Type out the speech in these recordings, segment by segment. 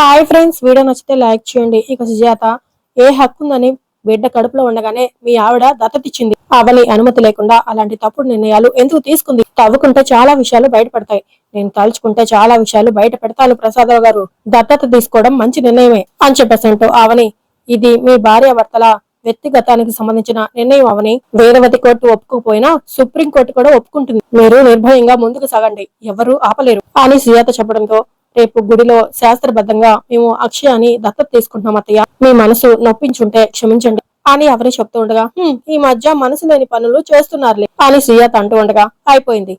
Hi friends video నచ్చితే like చేయండి. ఇక సుజాత ఏ హక్కు ఉందని బిడ్డ కడుపులో ఉండగానే మీ ఆవిడ దత్తతిచ్చింది అవని అనుమతి లేకుండా అలాంటి తప్పుడు నిర్ణయాలు ఎందుకు తీసుకుంది? తవ్వుకుంటే చాలా విషయాలు బయటపడతాయి. నేను తలుచుకుంటే చాలా విషయాలు బయట పెడతాను ప్రసాదరావు గారు. దత్తత తీసుకోవడం మంచి నిర్ణయమే అని చెప్పేసంటూ అవని ఇది మీ భార్య భర్తల వ్యక్తిగతానికి సంబంధించిన నిర్ణయం అవని. వేదవతి కోర్టు ఒప్పుకోపోయినా సుప్రీం కోర్టు కూడా ఒప్పుకుంటుంది. మీరు నిర్భయంగా ముందుకు సాగండి. ఎవరు ఆపలేరు అని సుజాత చెప్పడంతో రేపు గుడిలో శాస్త్రబద్ధంగా మేము అక్షయాన్ని దత్తత తీసుకుంటున్నాం అత్తయ్య. మీ మనసు నొప్పించుంటే క్షమించండి. అని ఎవరే చెప్తూ ఉండగా "హ్మ్, ఈ మధ్య మనసు లేని పనులు చేస్తున్నారులే. అని సుజాత అంటూ ఉండగా అయిపోయింది.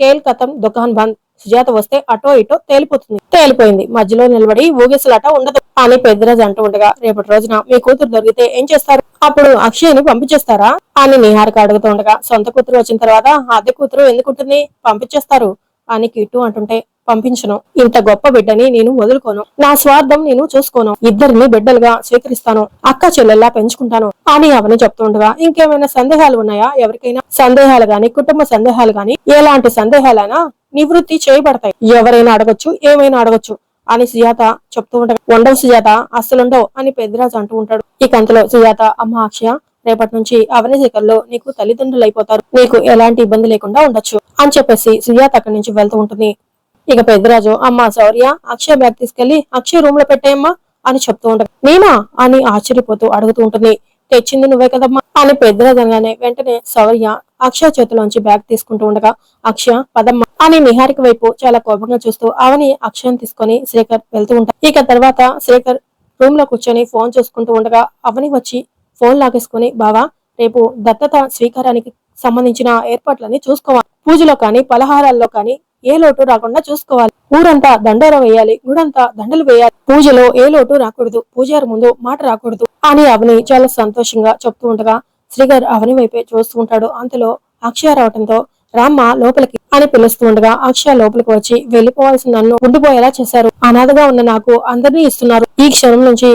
కేల్ కథం దుకాన్ బంద్. సుజాత వస్తే అటో ఇటో తేలిపోతుంది. తేలిపోయింది. మధ్యలో నిలబడి ఊగిసలాట ఉండదు. అని పెద్దరాజు అంటూ ఉండగా రేపటి రోజున మీ కూతురు దొరికితే ఏం చేస్తారు? అప్పుడు అక్షయ్ని పంపించేస్తారా? అని నిహారిక అడుగుతూ ఉండగా సొంత కూతురు వచ్చిన తర్వాత అద్దె కూతురు ఎందుకుంటుంది పంపించేస్తారు. అని కిట్టు అంటుంటే పంపించను. ఇంత గొప్ప బిడ్డని నేను వదులుకోను. నా స్వార్థం నేను చూసుకోను. ఇద్దరిని బిడ్డలుగా స్వీకరిస్తాను. అక్క చెల్లెల్లా పెంచుకుంటాను అని అవని చెప్తుండగా ఇంకేమైనా సందేహాలు ఉన్నాయా? ఎవరికైనా సందేహాలు గాని కుటుంబ సందేహాలు గాని ఎలాంటి సందేహాలైనా నివృత్తి చేయబడతాయి. ఎవరైనా అడగొచ్చు ఏమైనా అడగొచ్చు అని సుజాత చెప్తూ ఉండగా ఉండవు సుజాత అస్సలుండవు అని పెద్దరాజు అంటూ ఉంటాడు. ఈ కంతలో సుజాత అమ్మ అక్షయ రేపటి నుంచి అవని శిఖర్లో నీకు తల్లిదండ్రులు అయిపోతారు. నీకు ఎలాంటి ఇబ్బంది లేకుండా ఉండొచ్చు అని చెప్పేసి సుజాత అక్కడి నుంచి వెళ్తూ ఉంటుంది. ఇక పెద్దరాజు అమ్మ శౌర్య అక్షయ బ్యాగ్ తీసుకెళ్ళి అక్షయ రూమ్లో పెట్టేయమ్మా అని చెప్తూ ఉంటాడు నేనా అని ఆశ్చర్యపోతూ అడుగుతూ ఉంటుంది. తెచ్చింది నువ్వే కదమ్మా అని పెద్దరాజు అనగానే వెంటనే శౌర్య అక్షయ చేతిలోంచి బ్యాగ్ తీసుకుంటూ ఉండగా అక్షయ పదమ్మ అని నిహారిక వైపు చాలా కోపంగా చూస్తూ అవని అక్షయం తీసుకుని శేఖర్ వెళ్తూ ఉంటాడు. ఇక తర్వాత శేఖర్ రూమ్లో కూర్చొని ఫోన్ చూసుకుంటూ ఉండగా అవని వచ్చి ఫోన్ లాగేసుకుని బావా రేపు దత్తత స్వీకారానికి సంబంధించిన ఏర్పాట్లన్నీ చూసుకోవాలి. పూజలో కానీ పలహారాల్లో కానీ ఏ లోటు రాకుండా చూసుకోవాలి. ఊరంతా దండోర వేయాలి గుడంతా దండలు వేయాలి. పూజలో ఏ లోటు రాకూడదు పూజారి ముందు మాట రాకూడదు. అని అవని చాలా సంతోషంగా చెప్తూ ఉండగా శ్రీగారు అవని వైపే చూస్తూ ఉంటాడు. అంతలో అక్షయ రావటంతో రామ్మ లోపలికి అని పిలుస్తూ ఉండగా అక్షయ లోపలికి వచ్చి వెళ్ళిపోవాల్సిన నన్ను ఉండిపోయేలా చేశారు. అనాథగా ఉన్న నాకు అందరినీ ఇస్తున్నారు. ఈ క్షణం నుంచి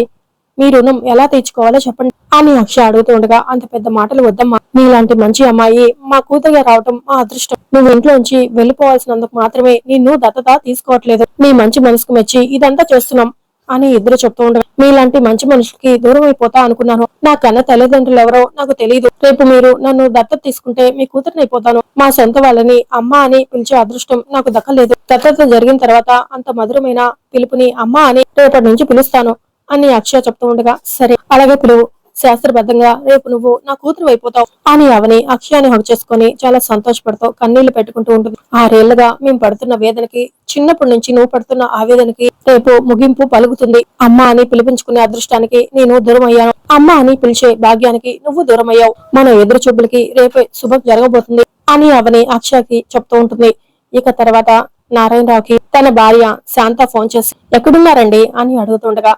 మీ రుణం ఎలా తీర్చుకోవాలో చెప్పండి. అని అక్ష అడుగుతుండగా అంత పెద్ద మాటలు వద్దమ్మా. నీలాంటి మంచి అమ్మాయి మా కూతురుగా రావటం మా అదృష్టం. నువ్వు ఇంట్లోంచి వెళ్ళిపోవాల్సినందుకు మాత్రమే నిన్ను దత్తత తీసుకోవట్లేదు. నీ మంచి మనసుకు మెచ్చి ఇదంతా చేస్తున్నాం అని ఇద్దరు చెప్తూ ఉండగా మీలాంటి మంచి మనుషులకి దూరం అయిపోతా అనుకున్నాను. నా కన్న తల్లిదండ్రులు ఎవరో నాకు తెలియదు రేపు మీరు నన్ను దత్తత తీసుకుంటే మీ కూతురుని అయిపోతాను. మా సొంత వాళ్ళని అమ్మ అని పిలిచే అదృష్టం నాకు దక్కలేదు. దత్తత జరిగిన తర్వాత అంత మధురమైన పిలుపుని అమ్మ అని రేపటి నుంచి పిలుస్తాను. అని అక్షయ చెప్తూ ఉండగా సరే అలాగే పిలువు శాస్త్రబద్ధంగా రేపు నువ్వు నా కూతురు అయిపోతావు. అని అవని అక్షయాన్ని హక్ చేసుకుని చాలా సంతోషపడుతూ కన్నీళ్ళు పెట్టుకుంటూ ఉంటుంది. ఆరేళ్ళుగా మేము పడుతున్న వేదనకి చిన్నప్పటి నుంచి నువ్వు పడుతున్న ఆవేదనకి రేపు ముగింపు పలుకుతుంది. అమ్మ అని పిలిపించుకునే అదృష్టానికి నేను దూరం అయ్యాను అమ్మ అని పిలిచే భాగ్యానికి నువ్వు దూరం అయ్యావు మన ఎదురు చూపులకి రేపే శుభం జరగబోతుంది అని అవని అక్షయకి చెప్తూ ఉంటుంది. ఇక తర్వాత నారాయణరావుకి తన భార్య శాంత ఫోన్ చేసి ఎక్కడున్నారండి? అని అడుగుతుండగా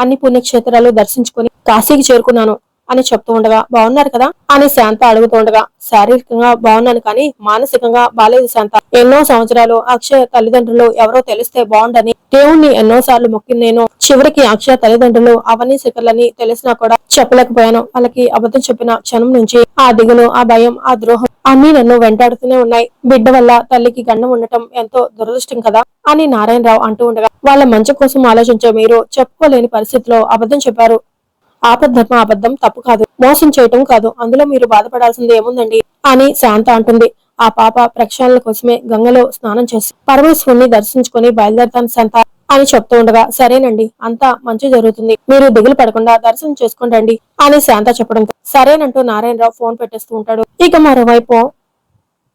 అన్ని పుణ్యక్షేత్రాలు దర్శించుకుని కాశీకి చేరుకున్నాను. అని చెప్తూ ఉండగా బాగున్నారు కదా అని శాంత అడుగుతూ ఉండగా శారీరకంగా బాగున్నాను కానీ మానసికంగా బాలేదు శాంత. ఎన్నో సంవత్సరాలు అక్షయ తల్లిదండ్రులు ఎవరో తెలిస్తే బాగుండని దేవుణ్ణి ఎన్నో సార్లు మొక్కి నేను చివరికి అక్షయ తల్లిదండ్రులు అవన్నీ శిఖర్లని తెలిసినా కూడా చెప్పలేకపోయాను. వాళ్ళకి అబద్ధం చెప్పిన క్షణం నుంచి ఆ దిగులు ఆ భయం ఆ ద్రోహం అన్ని నన్ను వెంటాడుతూనే ఉన్నాయి. బిడ్డ వల్ల తల్లికి గండం ఉండటం ఎంతో దురదృష్టం కదా అని నారాయణరావు అంటూ ఉండగా వాళ్ళ మంచి కోసం ఆలోచించే మీరు. చెప్పుకోలేని పరిస్థితిలో అబద్ధం చెప్పారు. ఆపద్ధర్మ అబద్ధం తప్పు కాదు మోసం చేయటం కాదు. అందులో మీరు బాధపడాల్సింది ఏముందండి? అని శాంత అంటుంది. ఆ పాప ప్రక్షాళన కోసమే గంగలో స్నానం చేసి పరమేశ్వరుని దర్శించుకొని బయలుదేరతాను శాంత అని చెప్తూ ఉండగా సరేనండి అంతా మంచి జరుగుతుంది. మీరు దిగులు పడకుండా దర్శనం చేసుకుంటండి అని శాంత చెప్పడంతో సరేనంటూ నారాయణరావు ఫోన్ పెట్టేస్తూ ఉంటాడు. ఇక మరోవైపు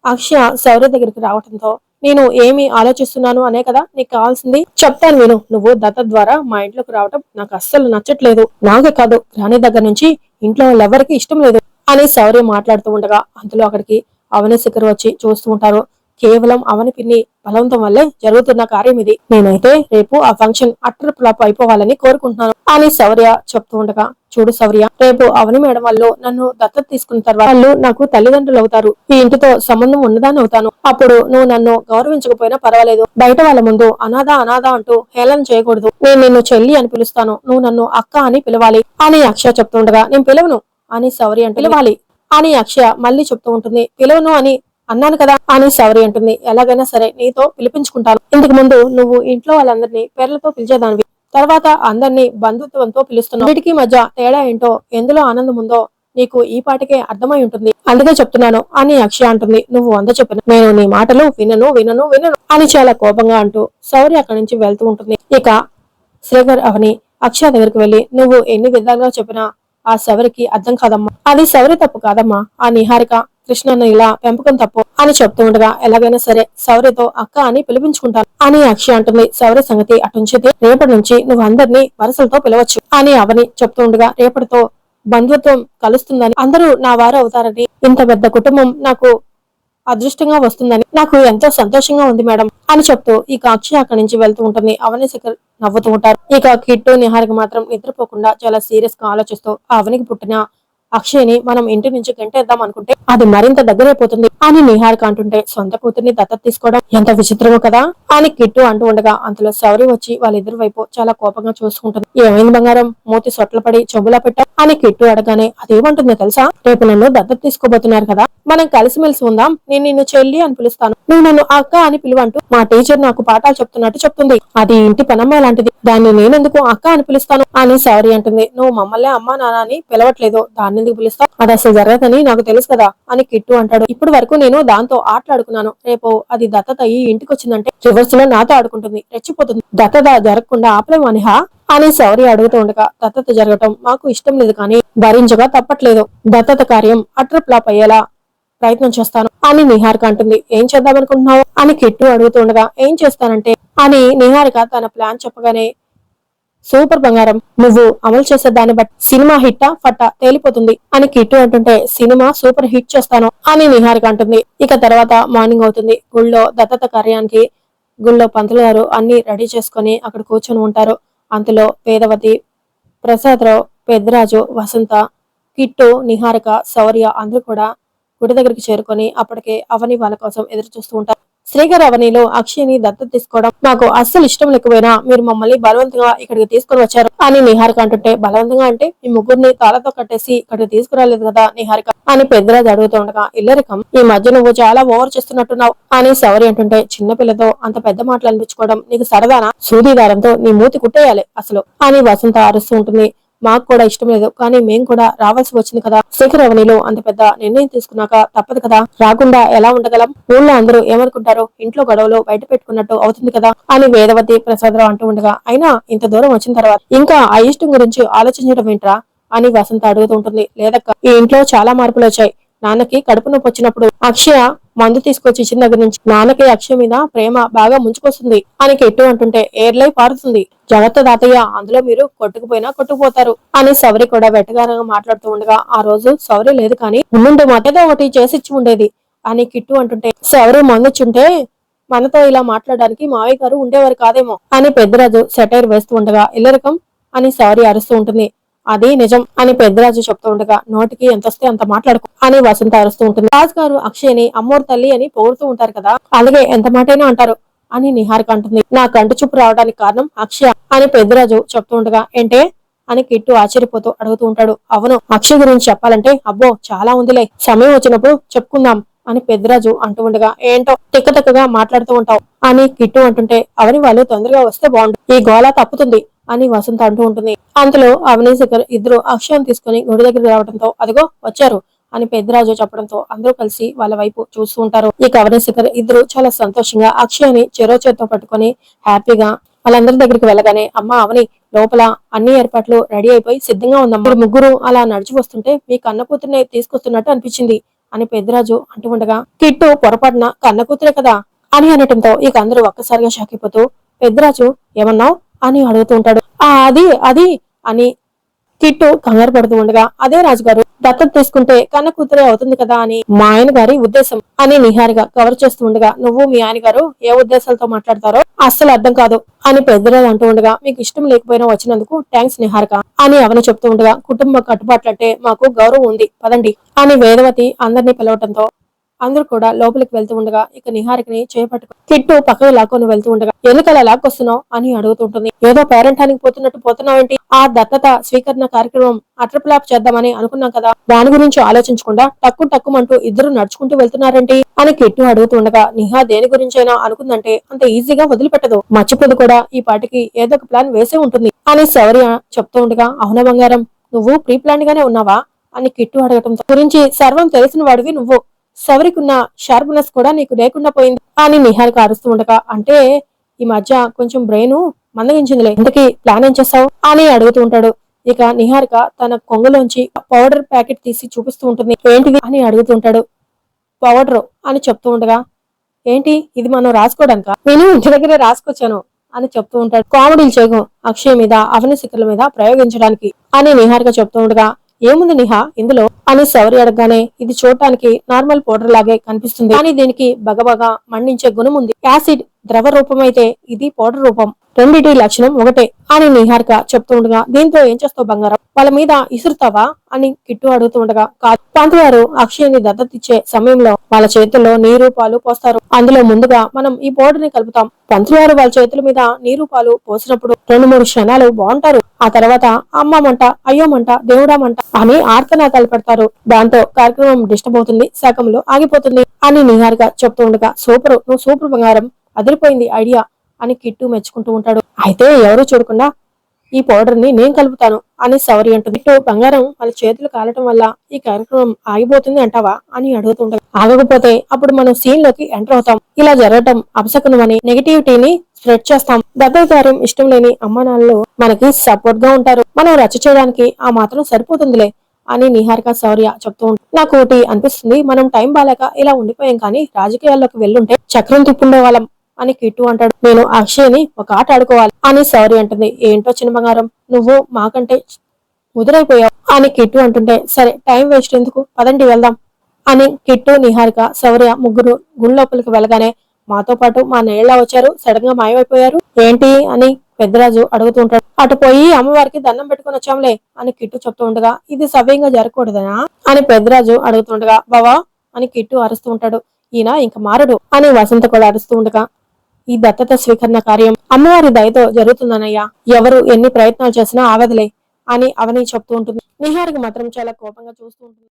అక్షయ శౌర్య దగ్గరికి రావడంతో నేను ఏమి ఆలోచిస్తున్నాను అనే కదా నీకు కావాల్సింది. చెప్తాను విను నువ్వు దత్త ద్వారా మా ఇంట్లోకి రావటం నాకు అస్సలు నచ్చట్లేదు. నాకే కాదు రాణి దగ్గర నుంచి ఇంట్లో వాళ్ళెవరికి ఇష్టం లేదు. అని శౌర్య మాట్లాడుతూ ఉండగా అందులో అక్కడికి అవని శిఖర్ వచ్చి చూస్తూ ఉంటారు. కేవలం అవని పిన్ని బలవంతం వల్లే జరుగుతున్న కార్యం ఇది. నేనైతే రేపు ఆ ఫంక్షన్ అట్టర్ ఫ్లాప్ అయిపోవాలని కోరుకుంటున్నాను. అని శౌర్య చెప్తూ ఉండగా చూడు శౌర్య రేపు అవని మేడం వాళ్ళు నన్ను దత్తత తీసుకున్న తర్వాత వాళ్ళు నాకు తల్లిదండ్రులు అవుతారు. ఈ ఇంటితో సంబంధం ఉన్నదాన్ని అవుతాను. అప్పుడు నువ్వు నన్ను గౌరవించకపోయినా పర్వాలేదు. బయట వాళ్ళ ముందు అనాథ అనాథ అంటూ హేళన చేయకూడదు. నేను నిన్ను చెల్లి అని పిలుస్తాను. నువ్వు నన్ను అక్క అని పిలవాలి. అని అక్షయ చెప్తుండగా నేను పిలవను అని శౌర్య అంటే పిలవాలి. అని అక్షయ మళ్ళీ చెప్తూ ఉంటుంది. పిలవను అని అన్నాను కదా అని శౌరి అంటుంది. ఎలాగైనా సరే నీతో పిలిపించుకుంటాను. ఇంతకు ముందు నువ్వు ఇంట్లో వాళ్ళందరినీ పేర్లతో పిలిచేదానివి. తర్వాత అందరినీ బంధుత్వంతో పిలుస్తున్నావు. వీటికి మధ్య తేడా ఏంటో ఎందులో ఆనందం ఉందో నీకు ఈ పాటికే అర్థమై ఉంటుంది. అందుకే చెప్తున్నాను అని అక్షయ అంటుంది. నువ్వు వంద చెప్పిన నేను నీ మాటలు వినను వినను వినను అని చాలా కోపంగా అంటూ శౌరి అక్కడి నుంచి వెళ్తూ ఉంటుంది. ఇక శ్రీధర్ అవని అక్షయ దగ్గరికి వెళ్ళి నువ్వు ఎన్ని విధాలుగా చెప్పినా ఆ శవరికి అర్థం కాదమ్మా. అది శౌరి తప్పు కాదమ్మా. ఆ నిహారిక కృష్ణను ఇలా పెంపకం తప్పు అని చెప్తూ ఉండగా ఎలాగైనా సరే శౌర్యతో అక్క అని పిలిపించుకుంటాను. అని అక్షి అంటుంది శౌర్య సంగతి అటుంచితే రేపటి నుంచి నువ్వు అందరినీ వరుసలతో పిలవచ్చు అని అవని చెప్తూ ఉండగా రేపటితో బంధుత్వం కలుస్తుందని అందరూ నా వారు అవుతారని ఇంత పెద్ద కుటుంబం నాకు అదృష్టంగా వస్తుందని నాకు ఎంతో సంతోషంగా ఉంది మేడం అని చెప్తూ ఇక అక్షయ అక్కడి నుంచి వెళ్తూ ఉంటుంది. అవని శేఖర్ నవ్వుతూ ఉంటారు. ఇక కిట్టు నిహారికి మాత్రం నిద్రపోకుండా చాలా సీరియస్గా ఆలోచిస్తూ అవనికి పుట్టిన అక్షయ్ని మనం ఇంటి నుంచి గంటేద్దాం అనుకుంటే అది మరింత దగ్గరైపోతుంది అని నిహారిక అంటుంటే సొంత కూతుర్ని దత్తత తీసుకోవడం ఎంత విచిత్రమో కదా అని కిట్టు అంటూ ఉండగా అంతలో శౌరి వచ్చి వాళ్ళిద్దరి వైపు చాలా కోపంగా చూసుకుంటుంది. ఏమైంది బంగారం? మూతి సొట్ల పడి చెబులా పెట్టా అని కిట్టు అడగానే అదేమంటుందో తెలుసా? రేపు నన్ను దత్తత తీసుకోబోతున్నారు కదా. మనం కలిసిమెలిసి ఉందాం. నేను నిన్ను చెల్లి అని పిలుస్తాను. నువ్వు నన్ను అక్క అని పిలువంటూ మా టీచర్ నాకు పాఠాలు చెప్తున్నట్టు చెప్తుంది. అది ఇంటి పనమ్మ లాంటిది. దాన్ని నేనెందుకు అక్క అని పిలుస్తాను? అని శౌరి అంటుంది. నువ్వు మమ్మల్ని అమ్మా నాన్న అని పిలవట్లేదు. దాన్ని ఎందుకు పిలుస్తావు? అది అసలు జరగదని నాకు తెలుసు కదా అని కిట్టు అంటాడు. ఇప్పటి వరకు నేను దాంతో ఆటలాడుకున్నాను. రేపు అది దత్తత అయ్యి ఇంటికి వచ్చిందంటే రివర్స్లో నాతో ఆడుకుంటుంది. రెచ్చిపోతుంది. దత్తత జరగకుండా ఆపలేము అనిహా? అని శౌర్య అడుగుతూ ఉండగా దత్తత జరగటం మాకు ఇష్టం లేదు కానీ భరించగా తప్పట్లేదు. దత్తత కార్యం అట్రప్లాప్ అయ్యేలా ప్రయత్నం చేస్తాను అని నిహారిక అంటుంది. ఏం చేద్దాం అనుకుంటున్నావు? అని కిట్టు అడుగుతూ ఉండగా ఏం చేస్తానంటే అని నిహారిక తన ప్లాన్ చెప్పగానే సూపర్ బంగారం. నువ్వు అమలు చేసే దాన్ని బట్టి సినిమా హిట్టా ఫట్టా తేలిపోతుంది అని కిట్టు అంటుంటే సినిమా సూపర్ హిట్ చేస్తాను అని నిహారిక అంటుంది. ఇక తర్వాత మార్నింగ్ అవుతుంది. గుళ్ళో దత్తత కార్యానికి గుళ్ళో పంతులు గారు అన్ని రెడీ చేసుకొని అక్కడ కూర్చొని ఉంటారు. అంతలో పేదవతి ప్రసాదరావు పెద్దరాజు వసంత కిట్టు నిహారిక శౌర్య అందరూ కూడా గుడి దగ్గరికి చేరుకొని అప్పటికే అవని వాళ్ళ కోసం ఎదురు చూస్తూ ఉంటారు. శ్రీగర్ అవనిలో అక్షయ్ని దత్తత తీసుకోవడం నాకు అస్సలు ఇష్టం లేకపోయినా మీరు మమ్మల్ని బలవంతంగా ఇక్కడికి తీసుకొని వచ్చారు. అని నిహారిక అంటుంటే బలవంతంగా అంటే మీ ముగ్గురిని తాళతో కట్టేసి ఇక్కడికి తీసుకురాలేదు కదా నిహారిక అని పెద్దరాజు అడుగుతూ ఉండగా ఇల్లరికం ఈ మధ్య నువ్వు చాలా ఓవర్ చేస్తున్నట్టున్నావు అని సవరి అంటుంటే చిన్న పిల్లతో అంత పెద్ద మాటలు అనిపించుకోవడం నీకు సరదానా? సూదీదారంతో నీ మూతి కుట్టేయాలి అసలు అని వసంత అరుస్తూ ఉంటుంది. మాకు కూడా ఇష్టం లేదు. కానీ మేం కూడా రావాల్సి వచ్చింది కదా. శేఖర్ అవనిలో అంత పెద్ద నిర్ణయం తీసుకున్నాక తప్పదు కదా. రాకుండా ఎలా ఉండగలం? ఊళ్ళో అందరూ ఏమనుకుంటారో ఇంట్లో గొడవలు బయట పెట్టుకున్నట్టు అవుతుంది కదా అని వేదవతి ప్రసాదరావు అంటూ ఉండగా అయినా ఇంత దూరం వచ్చిన తర్వాత ఇంకా ఆ ఇష్టం గురించి ఆలోచించడం ఏంట్రా అని వసంత అడుగుతూ ఉంటుంది. లేదక్క ఈ ఇంట్లో చాలా మార్పులు వచ్చాయి. నాన్నకి కడుపు నొప్పి వచ్చినప్పుడు అక్షయ మందు తీసుకొచ్చి ఇచ్చిన దగ్గర నుంచి నాన్నకి అక్షయ మీద ప్రేమ బాగా ముంచుకొస్తుంది. అని కెట్టు అంటుంటే ఏర్లై పారుతుంది. జాగ్రత్త తాతయ్య అందులో మీరు కొట్టుకుపోయినా కొట్టుకుపోతారు అని సవరి కూడా వెటగారంగా మాట్లాడుతూ ఉండగా ఆ రోజు సవరి లేదు కానీ ముందు మధ్యలో ఒకటి చేసిచ్చి ఉండేది అని కిట్టు అంటుంటే సవరి మందుచుంటే మనతో ఇలా మాట్లాడడానికి మావయ్య గారు ఉండేవారు కాదేమో అని పెద్దరాజు సెటైర్ వేస్తూ ఉండగా ఇల్లరకం అని సారీ అరుస్తూ ఉంటుంది. అది నిజం అని పెద్దరాజు చెప్తూ ఉండగా నోటికి ఎంత వస్తే అంత మాట్లాడుకో అని వసంత అరుస్తూ ఉంటుంది. రాజు గారు అక్షయ్ని అమ్మోరు తల్లి అని పొగుడుతూ ఉంటారు కదా అలాగే ఎంత మాటైనా అంటారు అని నిహారిక అంటుంది. నా కంటి చూపు రావడానికి కారణం అక్షయ అని పెద్దరాజు చెప్తూ ఉండగా ఏంటే? అని కిట్టు ఆశ్చర్యపోతూ అడుగుతూ ఉంటాడు. అవును అక్షయ్ గురించి చెప్పాలంటే అబ్బో చాలా ఉందిలే. సమయం వచ్చినప్పుడు చెప్పుకుందాం అని పెద్దరాజు అంటూ ఉండగా ఏంటో తిక్కతక్కగా మాట్లాడుతూ ఉంటావు అని కిట్టు అంటుంటే అవని వాళ్ళు తొందరగా వస్తే బాగుండు. ఈ గోళ తప్పుతుంది అని వసంత అంటూ ఉంటుంది. అంతలో అవని ఇద్దరు అక్షయం తీసుకుని గుడి దగ్గరికి రావడంతో అదిగో వచ్చారు అని పెద్దరాజు చెప్పడంతో అందరూ కలిసి వాళ్ళ వైపు చూస్తూ ఉంటారు. ఈ అవని ఇద్దరు చాలా సంతోషంగా అక్షయాన్ని చెరో చేత్తో పట్టుకొని హ్యాపీగా వాళ్ళందరి దగ్గరికి వెళ్ళగానే అమ్మ అవని లోపల అన్ని ఏర్పాట్లు రెడీ అయిపోయి సిద్ధంగా ఉందమ్మా. ముగ్గురు అలా నడిచి వస్తుంటే మీ కన్నకూతురిని తీసుకొస్తున్నట్టు అనిపించింది అని పెద్దరాజు అంటూ ఉండగా కిట్టు పొరపాటున కన్న కూతురే కదా అని అనటంతో ఇక అందరూ ఒక్కసారిగా షాక్ అయిపోతూ పెద్దరాజు ఏమన్నావు? అని అడుగుతూ ఉంటాడు. ఆ అది అది అని కిట్టు కంగారు పడుతూ ఉండగా అదే రాజుగారు దత్తత తీసుకుంటే కన్న కూతురే అవుతుంది కదా అని మా ఆయన గారి ఉద్దేశం అని నిహారిగా కవర్ చేస్తూ ఉండగా నువ్వు మీ ఆయన గారు ఏ ఉద్దేశాలతో మాట్లాడతారో అస్సలు అర్థం కాదు అని పెద్దరాజు అంటూ ఉండగా మీకు ఇష్టం లేకపోయినా వచ్చినందుకు థ్యాంక్స్ నిహారిక అని అవని చెప్తూ ఉండగా కుటుంబ కట్టుబాట్లంటే మాకు గౌరవం ఉంది పదండి అని వేదవతి అందరినీ పిలవటంతో అందరూ కూడా లోపలికి వెళ్తూ ఉండగా ఇక నిహారికని చేపట్టుకు కిట్టు పక్కకు లాక్కొని వెళ్తూ ఉండగా ఎందుకలా లాక్కొస్తున్నావు? అని అడుగుతుంటుంది. ఏదో పేరెంటానికి పోతున్నట్టు పోతున్నావేంటి? ఆ దత్తత స్వీకరణ కార్యక్రమం అట్రప్లాప్ చేద్దామని అనుకున్నాం కదా. దాని గురించి ఆలోచించకుండా టక్కు టక్కుమంటూ ఇద్దరు నడుచుకుంటూ వెళ్తున్నారంటే? అని కిట్టు అడుగుతూ ఉండగా నిహా దేని గురించైనా అనుకుందంటే అంత ఈజీగా వదిలిపెట్టదు. మర్చిపోదు కూడా. ఈ పాటికి ఏదో ఒక ప్లాన్ వేసే ఉంటుంది. అని శౌర్య చెప్తూ ఉండగా అవున బంగారం? నువ్వు ప్రీ ప్లాన్ గానే ఉన్నావా? అని కిట్టు అడగటం గురించి సర్వం తెలిసిన వాడివి నువ్వు. శబరికున్న షార్ప్నెస్ కూడా నీకు లేకుండా పోయింది. అని నిహారిక అరుస్తూ ఉండగా అంటే ఈ మధ్య కొంచెం బ్రెయిన్ మందగించిందిలే ఇంతకీ ప్లాన్ ఏం చేస్తావు? అని అడుగుతూ ఉంటాడు. ఇక నిహారిక తన కొంగులోంచి పౌడర్ ప్యాకెట్ తీసి చూపిస్తూ ఉంటుంది. ఏంటిది అని అడుగుతూ ఉంటాడు. పౌడర్ అని చెప్తూ ఉండగా ఏంటి ఇది మనం రాసుకోవడానిక? నేను ఇంటి దగ్గర రాసుకొచ్చాను అని చెప్తూ ఉంటాడు. కామెడీలు చేయగం అక్షయ్ మీద అవని శిఖర్ల మీద ప్రయోగించడానికి అని నిహారిక చెప్తూ ఉండగా ఏముంది నిహా? ఇందులో అని శౌరి అడగగానే ఇది చూడటానికి నార్మల్ పౌడర్ లాగే కనిపిస్తుంది. కానీ దీనికి బగబగా మండించే గుణం ఉంది. యాసిడ్ ద్రవ రూపం అయితే ఇది పౌడర్ రూపం. రెండిటి లక్షణం ఒకటే అని నిహారిక చెప్తూ ఉండగా దీంతో ఏం చేస్తావు బంగారం? వాళ్ళ మీద ఇసురుతావా అని కిట్టు అడుగుతూ ఉండగా కాదు. పంతు గారు అక్షయ్ని దత్తతిచ్చే సమయంలో వాళ్ళ చేతుల్లో నీరు పాలు పోస్తారు. అందులో ముందుగా మనం ఈ పౌడర్ని కలుపుతాం. పంతులు గారు వాళ్ళ చేతుల మీద నీరు పాలు పోసినప్పుడు రెండు మూడు క్షణాలు బాగుంటారు. ఆ తర్వాత అమ్మమంట అయ్యోమంట దేవుడామంట అని ఆర్తనాదాలు పెడతారు. దాంతో కార్యక్రమం డిస్టర్బ్ అవుతుంది సగంలో ఆగిపోతుంది అని నిహారిక చెప్తూ ఉండగా సూపర్ నువ్వు సూపర్ బంగారం అదిరిపోయింది ఐడియా అని కిట్టు మెచ్చుకుంటూ ఉంటాడు. అయితే ఎవరు చూడకుండా ఈ పౌడర్ని నేను కలుపుతాను అని సవరి అంటుంది. ఇటు బంగారం వాళ్ళ చేతులు కాలటం వల్ల ఈ కార్యక్రమం ఆగిపోతుంది అంటావా అని అడుగుతుంటాడు ఆగకపోతే అప్పుడు మనం సీన్లోకి ఎంటర్ అవుతాం. ఇలా జరగటం అపశకునమని నెగిటివిటీని స్ప్రెడ్ చేస్తాం. దత్తత ఇష్టం లేని అమ్మ నాన్నలు మనకి సపోర్ట్గా ఉంటారు. మనం రచ్చ చేయడానికి ఆ మాత్రం సరిపోతుందిలే అని నిహారిక శౌర్య చెప్తూ ఉంటుంది నాకు ఒకటి అనిపిస్తుంది. మనం టైం బాలేక ఇలా ఉండిపోయాం కానీ రాజకీయాల్లోకి వెళ్ళుంటే చక్రం తిప్పుండే వాళ్ళం అని కిట్టు అంటాడు. నేను అక్షయ్ని ఒక ఆట ఆడుకోవాలి. అని సౌరి అంటుంది. ఏంటో చిన్న బంగారం. నువ్వు మాకంటే ముదురైపోయావు అని కిట్టు అంటుంటే సరే టైం వేస్ట్ ఎందుకు? పదండి వెళ్దాం అని కిట్టు నిహారిక శౌర్య ముగ్గురు గుడి లోపలికి వెళ్ళగానే మాతో పాటు మా నేళ్ళ వచ్చారు. సడన్గా మాయమైపోయారు. ఏంటి అని పెద్దరాజు అడుగుతూ ఉంటాడు. అటు పోయి అమ్మవారికి దండం పెట్టుకుని వచ్చాంలే అని కిట్టు చెప్తూ ఉండగా ఇది సవ్యంగా జరగకూడదనా? అని పెద్దరాజు అడుగుతుండగా బావా అని కిట్టు అరుస్తూ ఉంటాడు. ఈయన ఇంక మారడు అని వసంత కూడా అరుస్తూ ఉండగా ఈ దత్తత స్వీకరణ కార్యం అమ్మవారి దయతో జరుగుతుందనయ్యా ఎవరు ఎన్ని ప్రయత్నాలు చేసినా ఆగదులే అని అవని చెప్తూ ఉంటుంది. నిహారికి మాత్రం చాలా కోపంగా చూస్తూ ఉంటుంది.